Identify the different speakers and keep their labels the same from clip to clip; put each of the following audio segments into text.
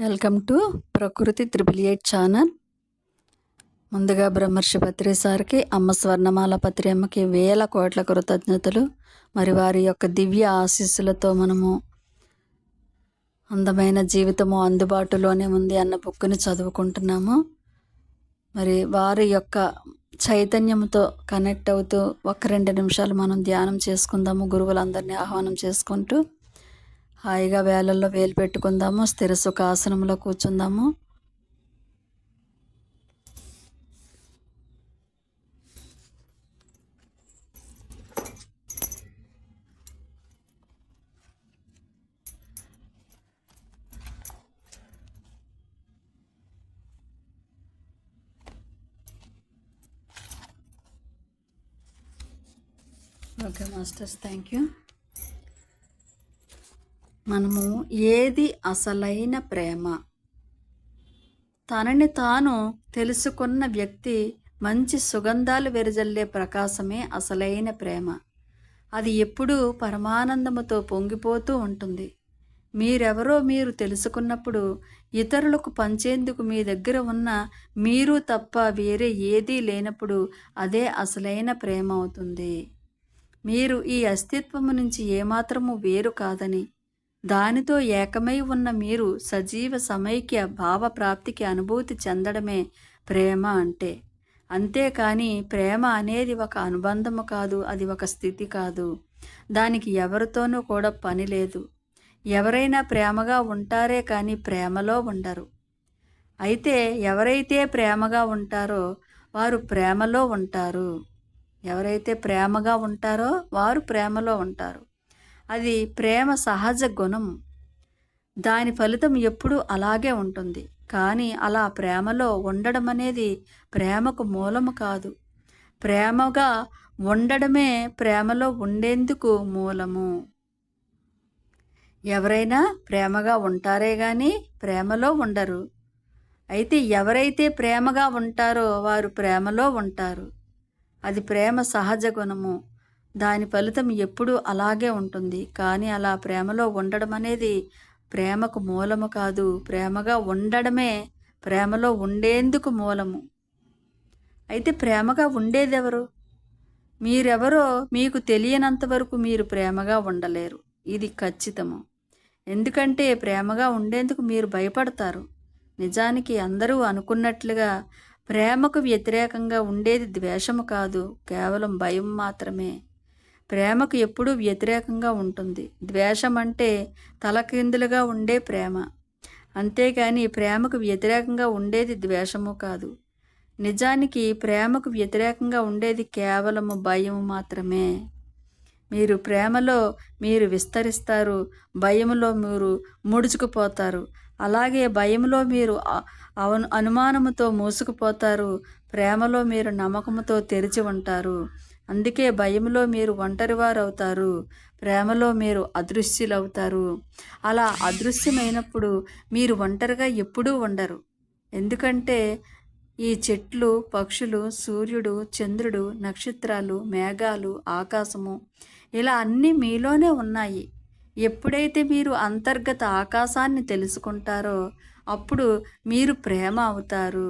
Speaker 1: Welcome to Prakruti triple eight channel. ముందుగా బ్రహ్మర్షి పత్రి సార్కి అమ్మ స్వర్ణమాల పత్రి అమ్మకి వేల కోట్ల కృతజ్ఞతలు. మరి వారి యొక్క దివ్య ఆశీస్సులతో మనము అందమైన జీవితము అందుబాటులోనే ఉంది అన్న బుక్ని చదువుకుంటున్నాము. మరి వారి యొక్క చైతన్యంతో కనెక్ట్ అవుతూ ఒక రెండు నిమిషాలు మనం ధ్యానం చేసుకుందాము. గురువులందరినీ ఆహ్వానం చేసుకుంటూ హాయిగా వేలల్లో వేలు పెట్టుకుందాము స్థిర సుఖ ఆసనంలో కూర్చుందాము. Okay masters thank you. మనము ఏది అసలైన ప్రేమ? తనని తాను తెలుసుకున్న వ్యక్తి మంచి సుగంధాలు వెరజల్లే ప్రకాశమే అసలైన ప్రేమ. అది ఎప్పుడూ పరమానందముతో పొంగిపోతూ ఉంటుంది. మీరెవరో మీరు తెలుసుకున్నప్పుడు ఇతరులకు పంచేందుకు మీ దగ్గర ఉన్న మీరు తప్ప వేరే ఏదీ లేనప్పుడు అదే అసలైన ప్రేమ అవుతుంది. మీరు ఈ అస్తిత్వము నుంచి ఏమాత్రము వేరు కాదని దానితో ఏకమై ఉన్న మీరు సజీవ సమైక్య భావప్రాప్తికి అనుభూతి చెందడమే ప్రేమ అంటే. అంతేకాని ప్రేమ అనేది ఒక అనుబంధము కాదు అది ఒక స్థితి కాదు. దానికి ఎవరితోనూ కూడా పని లేదు. ఎవరైనా ప్రేమగా ఉంటారే కానీ ప్రేమలో ఉండరు. అయితే ఎవరైతే ప్రేమగా ఉంటారో వారు ప్రేమలో ఉంటారు. ఎవరైతే ప్రేమగా ఉంటారో వారు ప్రేమలో ఉంటారు. అది ప్రేమ సహజ గుణం. దాని ఫలితం ఎప్పుడూ అలాగే ఉంటుంది. కానీ అలా ప్రేమలో ఉండడం అనేది ప్రేమకు మూలము కాదు. ప్రేమగా ఉండడమే ప్రేమలో ఉండేందుకు మూలము. ఎవరైనా ప్రేమగా ఉంటారే కానీ ప్రేమలో ఉండరు. అయితే ఎవరైతే ప్రేమగా ఉంటారో వారు ప్రేమలో ఉంటారు. అది ప్రేమ సహజ గుణము. దాని ఫలితం ఎప్పుడూ అలాగే ఉంటుంది. కానీ అలా ప్రేమలో ఉండడం అనేది ప్రేమకు మూలము కాదు. ప్రేమగా ఉండడమే ప్రేమలో ఉండేందుకు మూలము. అయితే ప్రేమగా ఉండేదెవరు? మీరెవరో మీకు తెలియనంత వరకు మీరు ప్రేమగా ఉండలేరు. ఇది ఖచ్చితము. ఎందుకంటే ప్రేమగా ఉండేందుకు మీరు భయపడతారు. నిజానికి అందరూ అనుకున్నట్లుగా ప్రేమకు వ్యతిరేకంగా ఉండేది ద్వేషము కాదు. కేవలం భయం మాత్రమే. ప్రేమకు ఎప్పుడూ వ్యతిరేకంగా ఉంటుంది. ద్వేషం అంటే తలకిందులుగా ఉండే ప్రేమ. అంతేగాని ప్రేమకు వ్యతిరేకంగా ఉండేది ద్వేషము కాదు. నిజానికి ప్రేమకు వ్యతిరేకంగా ఉండేది కేవలము భయము మాత్రమే. మీరు ప్రేమలో మీరు విస్తరిస్తారు భయములో మీరు ముడుచుకుపోతారు. అలాగే భయములో మీరు అవను అనుమానముతో మూసుకుపోతారు ప్రేమలో మీరు నమ్మకముతో తెరిచి ఉంటారు. అందుకే భయంలో మీరు ఒంటరివారు అవుతారు ప్రేమలో మీరు అదృశ్యులవుతారు. అలా అదృశ్యమైనప్పుడు మీరు ఒంటరిగా ఎప్పుడూ ఉండరు. ఎందుకంటే ఈ చెట్లు పక్షులు సూర్యుడు చంద్రుడు నక్షత్రాలు మేఘాలు ఆకాశము ఇలా అన్నీ మీలోనే ఉన్నాయి. ఎప్పుడైతే మీరు అంతర్గత ఆకాశాన్ని తెలుసుకుంటారో అప్పుడు మీరు ప్రేమ అవుతారు.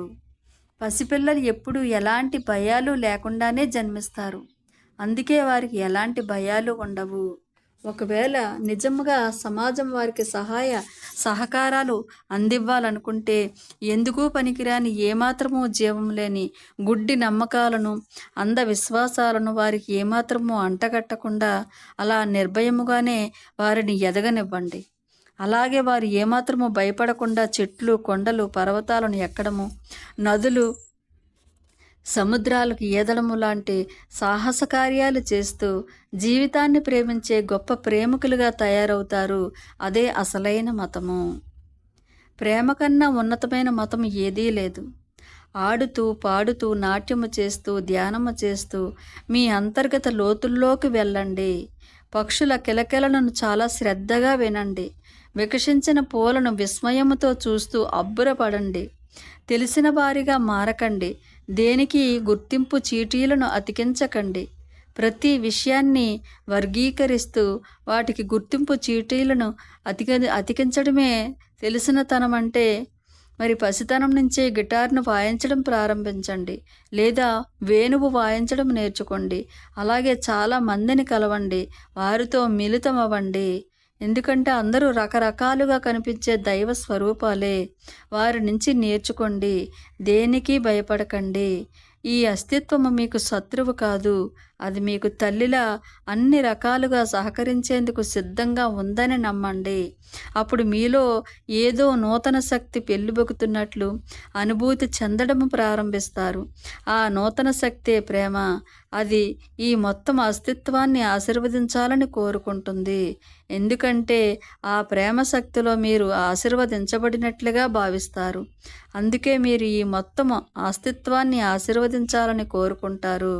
Speaker 1: పసిపిల్లలు ఎప్పుడు ఎలాంటి భయాలు లేకుండానే జన్మిస్తారు. అందుకే వారికి ఎలాంటి భయాలు ఉండవు. ఒకవేళ నిజంగా సమాజం వారికి సహాయ సహకారాలు అందివ్వాలనుకుంటే ఎందుకు పనికిరాని ఏమాత్రమూ జీవం లేని గుడ్డి నమ్మకాలను అంధవిశ్వాసాలను వారికి ఏమాత్రమూ అంటగట్టకుండా అలా నిర్భయముగానే వారిని ఎదగనివ్వండి. అలాగే వారు ఏమాత్రము భయపడకుండా చెట్లు కొండలు పర్వతాలను ఎక్కడము నదులు సముద్రాలకు ఈదడము లాంటి సాహస కార్యాలు చేస్తూ జీవితాన్ని ప్రేమించే గొప్ప ప్రేమికులుగా తయారవుతారు. అదే అసలైన మతము. ప్రేమ కన్నా ఉన్నతమైన మతం ఏదీ లేదు. ఆడుతూ పాడుతూ నాట్యము చేస్తూ ధ్యానము చేస్తూ మీ అంతర్గత లోతుల్లోకి వెళ్ళండి. పక్షుల కిలకిలను చాలా శ్రద్ధగా వినండి. వికసించిన పూలను విస్మయముతో చూస్తూ అబ్బురపడండి. తెలిసిన వారిగా మారకండి. దేనికి గుర్తింపు చీటీలను అతికించకండి. ప్రతి విషయాన్ని వర్గీకరిస్తూ వాటికి గుర్తింపు చీటీలను అతిక అతికించడమే తెలిసినతనం అంటే మరి పసితనం నుంచే గిటార్ను వాయించడం ప్రారంభించండి. లేదా వేణువు వాయించడం నేర్చుకోండి. అలాగే చాలా మందిని కలవండి. వారితో మిళితం అవ్వండి ఎందుకంటే అందరూ రకరకాలుగా కనిపించే దైవ స్వరూపాలే. వారి నుంచి నేర్చుకోండి దేనికి భయపడకండి. ఈ అస్తిత్వము మీకు శత్రువు కాదు. అది మీకు తల్లిలా అన్ని రకాలుగా సహకరించేందుకు సిద్ధంగా ఉందని నమ్మండి. అప్పుడు మీలో ఏదో నూతన శక్తి పెళ్ళిబొక్కుతున్నట్లు అనుభూతి చెందడం ప్రారంభిస్తారు. ఆ నూతన శక్తే ప్రేమ. అది ఈ మొత్తం అస్తిత్వాన్ని ఆశీర్వదించాలని కోరుకుంటుంది. ఎందుకంటే ఆ ప్రేమ శక్తిలో మీరు ఆశీర్వదించబడినట్లుగా భావిస్తారు. అందుకే మీరు ఈ మొత్తం అస్తిత్వాన్ని ఆశీర్వదించాలని కోరుకుంటారు.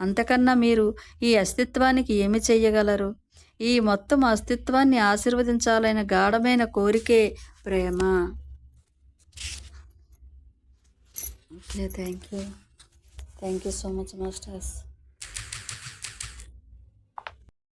Speaker 1: అంతకన్నా మీరు ఈ అస్తిత్వానికి ఏమి చెయ్యగలరు? ఈ మొత్తం అస్తిత్వాన్ని ఆశీర్వదించాలైన గాఢమైన కోరికే ప్రేమ. Okay thank you thank you so much masters.